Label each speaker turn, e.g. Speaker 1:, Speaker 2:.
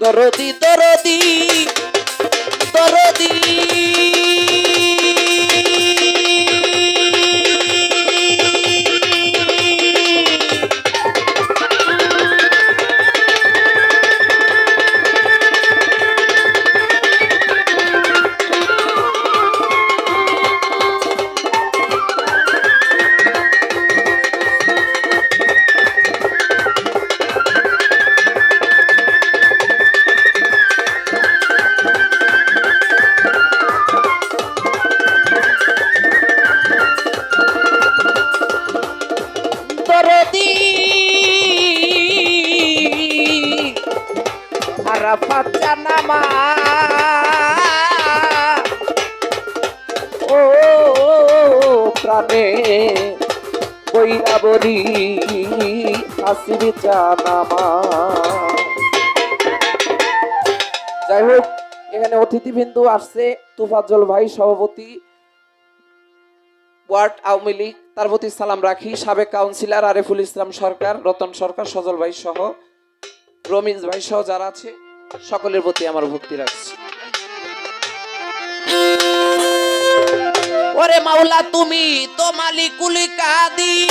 Speaker 1: দরদি দরদি। দরদি আরাফাত জানামা ও প্রাণে জানামা যাই হোক, এখানে অতিথিবৃন্দু আসছে, তুফাজ্জল ভাই, সভাপতি, ওয়ার্ড আওয়ামী লীগ তার প্রতি সালাম রাখি। সাবেক কাউন্সিলর আরিফুল ইসলাম সরকার, রতন সরকার, সজল ভাই সহ, রমিজ ভাই সহ যারা আছে, সকলের প্রতি আমার ভক্তি রাখছি। ওরে মাওলা, তুমি তো মালিকুল কাদির।